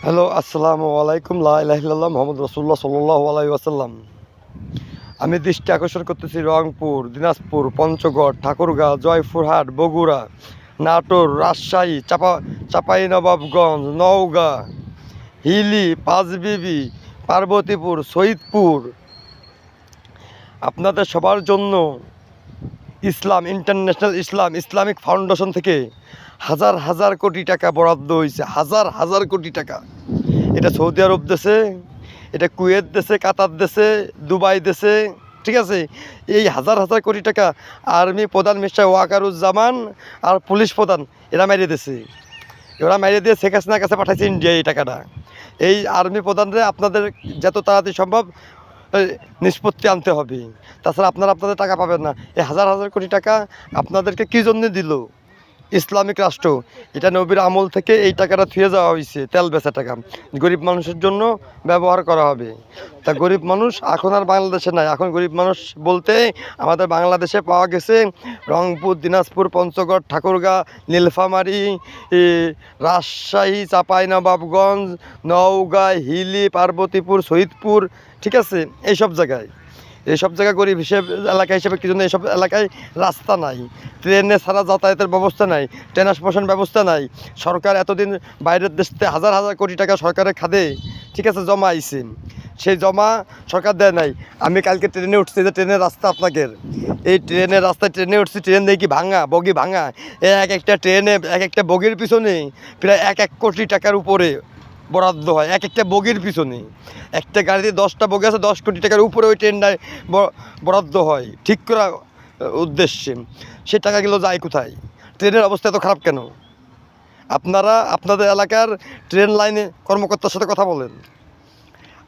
Hello আসসালামু আলাইকুম লাহ মোহাম্মদ রসুল্লাহ সাল্লাহ আলাই আসাল্লাম আমি দৃষ্টি আকর্ষণ করতেছি রংপুর, দিনাজপুর, পঞ্চগড়, ঠাকুরগাঁও, জয়পুরহাট, বগুড়া, নাটোর, রাজশাহী, চাপা, চাঁপাইনবাবগঞ্জ, নওগাঁ, হিলি, পাঁচবিবি, পার্বতীপুর শহীদপুর আপনাদের সবার জন্য Islam international Islam, Islamic foundation থেকে হাজার হাজার কোটি টাকা বরাদ্দ হয়েছে হাজার হাজার কোটি টাকা। এটা সৌদি আরব দেশে, এটা কুয়েত দেশে, কাতার দেশে, দুবাই দেশে, ঠিক আছে? এই হাজার হাজার কোটি টাকা আর্মি প্রধান মিস্টার ওয়াকারুজ্জামান আর পুলিশ প্রধান, এরা মেরে দিয়েছে। এরা মেরে দিয়ে শেখ হাসিনার কাছে পাঠাইছে ইন্ডিয়া এই টাকাটা। এই আর্মি প্রধানরা আপনাদের যত তাড়াতাড়ি সম্ভব নিষ্পত্তি আনতে হবে। তাছাড়া আপনারা আপনাদের টাকা পাবেন না। এই হাজার হাজার কোটি টাকা আপনাদেরকে কী জন্য দিল? ইসলামিক রাষ্ট্র। এটা নবীর আমল থেকে এই টাকাটা থুয়ে যাওয়া হয়েছে তেল বেচা টাকা। গরিব মানুষের জন্য ব্যবহার করা হবে। তা গরিব মানুষ এখন আর বাংলাদেশে নাই। এখন গরিব মানুষ বলতে আমাদের বাংলাদেশে পাওয়া গেছে রংপুর, দিনাজপুর, পঞ্চগড়, ঠাকুরগাঁ, নীলফামারী রাজশাহী, চাঁপাইনবাবগঞ্জ, নওগাঁ, হিলি, পার্বতীপুর শহীদপুর ঠিক আছে? এইসব জায়গায়। এইসব জায়গা গরিব হিসেবে এলাকা হিসেবে কি জন্য এইসব এলাকায় রাস্তা নাই? ট্রেনে ছাড়া যাতায়াতের ব্যবস্থা নাই, ট্রান্সপোর্টেশন ব্যবস্থা নাই। সরকার এতদিন বাইরের দেশতে হাজার হাজার কোটি টাকা সরকারের খাদে ঠিক আছে, জমা আইছে। সেই জমা সরকার দেয় নাই। আমি কালকে ট্রেনে উঠছি যে ট্রেনের রাস্তা আপনাকে এই ট্রেনের রাস্তায় ট্রেনে উঠছি, ট্রেন দেখি ভাঙা, বগি ভাঙা। এই এক একটা ট্রেনে এক একটা বগির পিছনে প্রায় এক এক কোটি টাকার উপরে বরাদ্দ হয়। এক একটা বগির পিছনে। একটা গাড়িতে দশটা বগি আছে, দশ কোটি টাকার উপরে ওই ব- বরাদ্দ হয়। ঠিক করা উদ্দেশ্যে। সে টাকাগুলো যায় কোথায়? ট্রেনের অবস্থা এত খারাপ কেন? আপনারা আপনাদের এলাকার ট্রেন লাইনে কর্মকর্তার সাথে কথা বলেন।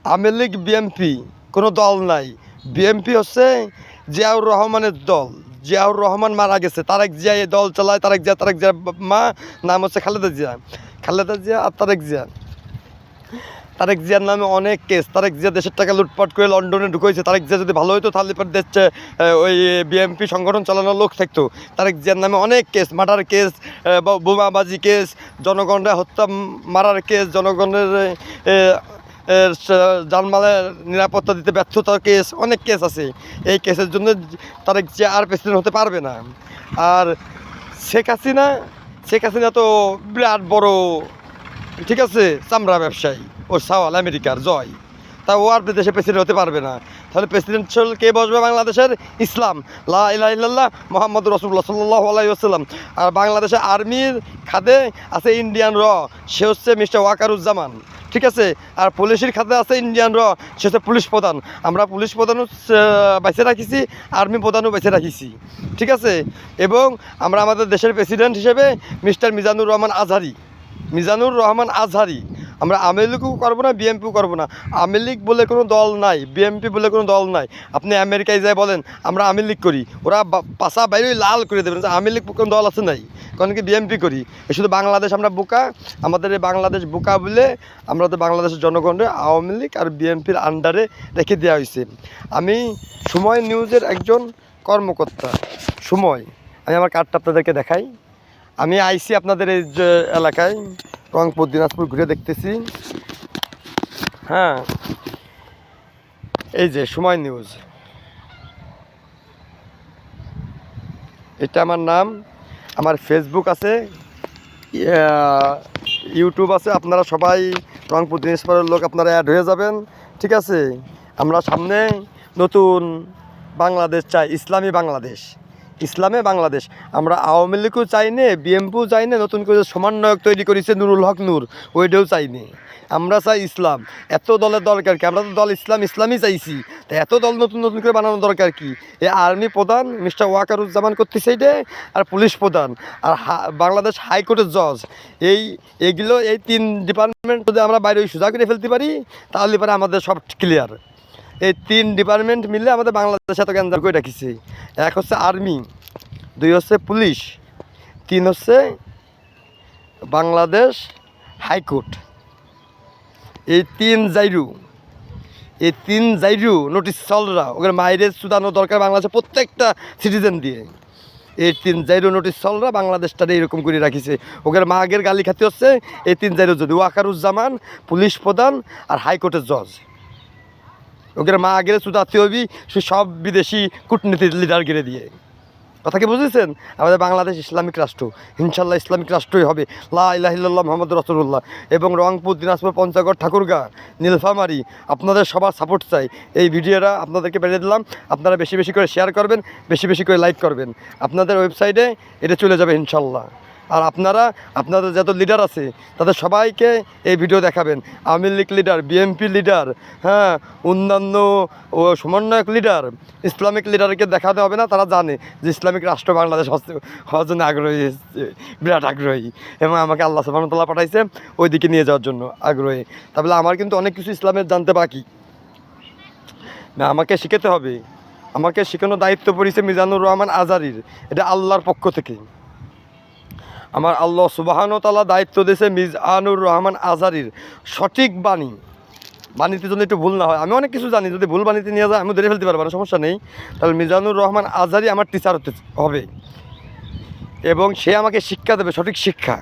আওয়ামী লীগ বিএমপি কোনো দল নাই। বিএমপি হচ্ছে জিয়াউর রহমানের দল। জিয়াউর রহমান মারা গেছে। তারেক জিয়া দল চালায়, তারেক জিয়া তারেক জিয়া মা, নাম হচ্ছে খালেদা জিয়া। খালেদা জিয়া আর তারেক জিয়া। তারেক জিয়ার নামে অনেক কেস তারেক জিয়া দেশের টাকা লুটপাট করে লন্ডনে ঢুকেছে। তারেক জিয়া যদি ভালো হতো তাহলে পর দেশ ওই বিএমপি সংগঠন চালানোর লোক থাকতো। তারেক জিয়ার নামে অনেক কেস মার্ডার কেস বোমাবাজি কেস জনগণরা হত্যা, মারার কেস জনগণের জানমালের নিরাপত্তা দিতে ব্যর্থতার কেস অনেক কেস আছে। এই কেসের জন্য তারেক জিয়া আর প্রেসিডেন্ট হতে পারবে না। আর শেখ হাসিনা শেখ হাসিনা তো বিরাট বড় ঠিক আছে, চামড়া ব্যবসায়ী ও সাওয়াল আমেরিকার জয়। তা ও আর দেশে প্রেসিডেন্ট হতে পারবে না। তাহলে প্রেসিডেন্ট কে বসবে বাংলাদেশের? ইসলাম। লা মোহাম্মদ রসুল্লাহ সাল্লাহ আলাইসাল্লাম আর বাংলাদেশের আর্মির খাদে আছে ইন্ডিয়ান র, সে হচ্ছে মিস্টার ওয়াকারুজ্জামান। ঠিক আছে? আর পুলিশের খাতে আছে ইন্ডিয়ান র, সে হচ্ছে পুলিশ প্রধান। আমরা পুলিশ প্রধানও বেছে রাখিছি, আর্মি প্রধানও বেছে রাখিছি। ঠিক আছে? এবং আমরা আমাদের দেশের প্রেসিডেন্ট হিসেবে মিস্টার মিজানুর রহমান আজহারি। মিজানুর রহমান আজহারি। আমরা আওয়ামী লীগও করব না বিএমপিও করব না। আওয়ামী লীগ বলে কোনো দল নাই বিএমপি বলে কোনো দল নাই। আপনি আমেরিকায় যায় বলেন, আমরা আওয়ামী লীগ করি। ওরা পাশা বাইরে লাল করে দেবেন আওয়ামী লীগ কোনো দল আছে নাই। কারণ কি বিএমপি করি। শুধু বাংলাদেশ আমরা বোকা, আমাদের এই বাংলাদেশ বোকা বলে আমরা তো বাংলাদেশের জনগণের আওয়ামী লীগ আর বিএমপির আন্ডারে রেখে দেওয়া হয়েছে। আমি সময় নিউজের একজন কর্মকর্তা। সময়, আমি আমার কার্ডটা আপনাদেরকে দেখাই। আমি আইসি আপনাদের এই যে এলাকায়, রংপুর, দিনাজপুর ঘুরে দেখতেছি। হ্যাঁ এই যে সময় নিউজ। এটা আমার নাম, আমার ফেসবুক আছে ইউটিউব আছে, আপনারা সবাই রংপুর, দিনাজপুরের লোক আপনারা অ্যাড হয়ে যাবেন, ঠিক আছে? আমরা সামনে নতুন বাংলাদেশ চাই, ইসলামী বাংলাদেশ। ইসলামে বাংলাদেশ। আমরা আওয়ামী লীগও চাই নে, বিএমপিও চাই না, নতুন করে সমন্বয়ক তৈরি করেছে নুরুল হক নূর। ওইটাও চাই নে। আমরা চাই ইসলাম। এত দলের দরকার কি? আমরা তো দল ইসলাম, ইসলামই চাইছি। তা এত দল নতুন নতুন করে বানানো দরকার কি? এ আর্মি প্রধান মিস্টার ওয়াকারুজ্জামান করতেছে এইটা আর পুলিশ প্রধান, আর বাংলাদেশ হাইকোর্টের জজ। এই, এগুলো, এই তিন ডিপার্টমেন্ট যদি আমরা বাইরে সোজা করে ফেলতে পারি, তাহলে পরে আমাদের সব ক্লিয়ার এই তিন ডিপার্টমেন্ট মিলে আমাদের বাংলাদেশ এত কেন্দ্র করে রাখিছে। এক হচ্ছে আর্মি দুই হচ্ছে পুলিশ তিন হচ্ছে বাংলাদেশ হাইকোর্ট। এই তিন জাইরু এই তিন জাইরু নোটিশ চলরা ওখানে মাইরে সুদানো দরকার বাংলাদেশের প্রত্যেকটা সিটিজেন দিয়ে। এই তিন জাইরো নোটিশ চলরা বাংলাদেশটারে এরকম করে রাখিছে। ওদের মাগের গালি খাতে হচ্ছে এই তিন জাইরো যদি ওয়াকারুজ্জামান পুলিশ প্রধান আর হাইকোর্টের জজ ওদের মা আগের সুদাতে হবি, সে সব বিদেশি কূটনীতির লিডার গেড়ে দিয়ে। কথা কি বুঝেছেন? আমাদের বাংলাদেশ ইসলামিক রাষ্ট্র, ইনশাল্লাহ ইসলামিক রাষ্ট্রই হবে। লা ইলাহিল্লাহ মোহাম্মদ রসুল্লাহ এবং রংপুর, দিনাজপুর, পঞ্চগড়, ঠাকুরগাঁ, নীলফামারি, আপনাদের সবার সাপোর্ট চাই। এই ভিডিওটা আপনাদেরকে বেরিয়ে দিলাম। আপনারা বেশি বেশি করে শেয়ার করবেন, বেশি বেশি করে লাইক করবেন। আপনাদের ওয়েবসাইটে এটা চলে যাবে ইনশাল্লাহ। আর আপনারা, আপনাদের যত লিডার আছে, তাদের সবাইকে এই ভিডিও দেখাবেন। Awami League leader BNP leader হ্যাঁ অন্যান্য সমন্বয়ক লিডার ইসলামিক লিডারকে দেখাতে হবে না, তারা জানে যে ইসলামিক রাষ্ট্র বাংলাদেশ হওয়ার জন্য আগ্রহী, বিরাট আগ্রহী এবং আমাকে আল্লাহ সুবাহতাল্লাহ পাঠাইছে ওই দিকে নিয়ে যাওয়ার জন্য আগ্রহী। তাহলে আমার কিন্তু অনেক কিছু ইসলামের জানতে বাকি। না, আমাকে শিখাতে হবে। আমাকে শেখানোর দায়িত্ব পড়েছে মিজানুর রহমান আজারির। এটা আল্লাহর পক্ষ থেকে। আমার আল্লাহ সুবাহানো তালা দায়িত্ব দিয়েছে মিজানুর রহমান আজারির সঠিক বাণী। বাণীতে যদি একটু ভুল না হয়, আমি অনেক কিছু জানি, যদি ভুল বাণীতে নিয়ে যায়, আমি ধরে ফেলতে পারব না, সমস্যা নেই। তাহলে মিজানুর রহমান আজারি আমার টিচার হতে হবে। এবং সে আমাকে শিক্ষা দেবে, সঠিক শিক্ষা।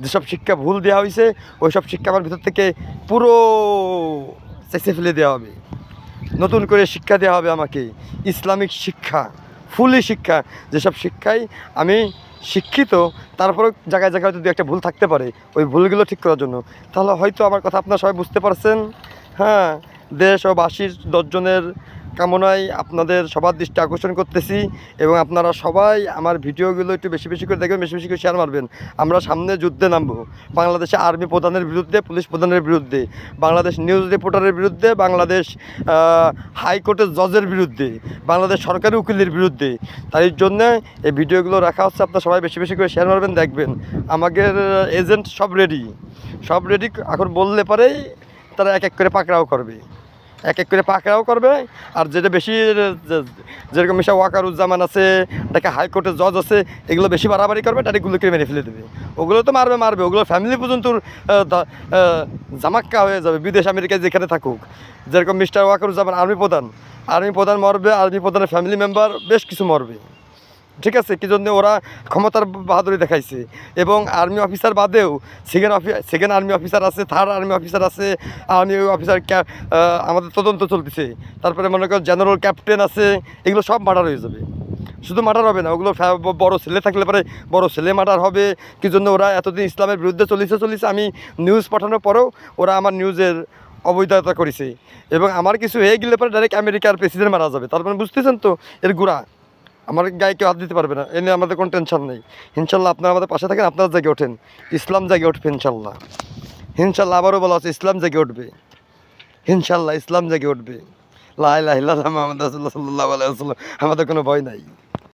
যেসব শিক্ষা ভুল দেওয়া হয়েছে ওই সব শিক্ষা আমার ভিতর থেকে পুরো চেঁচে ফেলে দেওয়া হবে। নতুন করে শিক্ষা দেওয়া হবে আমাকে। ইসলামিক শিক্ষা, ফুলি শিক্ষা। যেসব শিক্ষায় আমি শিক্ষিত তারপরে জায়গায় জায়গায় যদি একটা ভুল থাকতে পারে, ওই ভুলগুলো ঠিক করার জন্য। তাহলে হয়তো আমার কথা আপনারা সবাই বুঝতে পারছেন। হ্যাঁ দেশ ও বাসীর দশজনের কামনায় আপনাদের সবার দৃষ্টি আকর্ষণ করতেছি এবং আপনারা সবাই আমার ভিডিওগুলো একটু বেশি বেশি করে দেখবেন, বেশি বেশি করে শেয়ার মারবেন। আমরা সামনে যুদ্ধে নামবো। বাংলাদেশে আর্মি প্রধানের বিরুদ্ধে, পুলিশ প্রধানের বিরুদ্ধে, বাংলাদেশ নিউজ রিপোর্টারের বিরুদ্ধে, বাংলাদেশ হাইকোর্টের জজের বিরুদ্ধে, বাংলাদেশ সরকারি উকিলের বিরুদ্ধে। তাই জন্য এই ভিডিওগুলো রাখা হচ্ছে, আপনারা সবাই বেশি বেশি করে শেয়ার মারবেন, দেখবেন। আমাদের এজেন্ট সব রেডি সব রেডি এখন বললে পরেই তারা এক এক করে পাকড়াও করবে। এক এক করে পাকড়াও করবে। আর যেটা বেশি যেরকম মিশা ওয়াকারুজ্জামান আছে তাকে হাইকোর্টের জজ আছে, এগুলো বেশি বাড়াবাড়ি করবে তাদেরগুলো কেড়ে মেরে ফেলে দেবে। ওগুলো তো মারবে মারবে। ওগুলো ফ্যামিলি পর্যন্ত জামাক্কা হয়ে যাবে, বিদেশ আমেরিকায় যেখানে থাকুক। যেরকম মিস্টার ওয়াকারুজ্জামান আর্মি প্রধান আর্মি প্রধান মরবে আর্মি প্রধানের ফ্যামিলি মেম্বার বেশ কিছু মরবে। ঠিক আছে, কি জন্য ওরা ক্ষমতার বাহাদুরি দেখাইছে। এবং আর্মি অফিসার বাদেও সেকেন্ড অফি সেকেন্ড আর্মি অফিসার আছে থার্ড আর্মি অফিসার আছে আর্মি অফিসার আমাদের তদন্ত চলতেছে। তারপরে মনে করেন জেনারেল ক্যাপ্টেন আছে, এগুলো সব মার্ডার হয়ে যাবে। শুধু মার্ডার হবে না, ওগুলো বড় ছেলে থাকলে পরে বড় ছেলে মার্ডার হবে। কি জন্য ওরা এতদিন ইসলামের বিরুদ্ধে চলিছে চলিছে, আমি নিউজ পাঠানোর পরেও ওরা আমার নিউজের অবৈধতা করেছে। এবং আমার কিছু হয়ে গেলে পরে ডাইরেক্ট আমেরিকার প্রেসিডেন্ট মারা যাবে। তারপরে বুঝতেছেন তো, এর গুড়া। আমার গায়ে কেউ হাত দিতে পারবে না। এ নিয়ে আমাদের কোনো টেনশন নেই। ইনশাল্লাহ আপনারা আমাদের পাশে থাকেন, আপনারা জায়গায় ওঠেন। ইসলাম জেগে উঠবে ইনশাল্লাহ। ইনশাল্লাহ আবারও বলা আছে ইসলাম জেগে উঠবে। ইনশাল্লাহ ইসলাম জেগে উঠবে। লাহ আমাদের সাল্লাহ আমাদের কোনো ভয় নাই।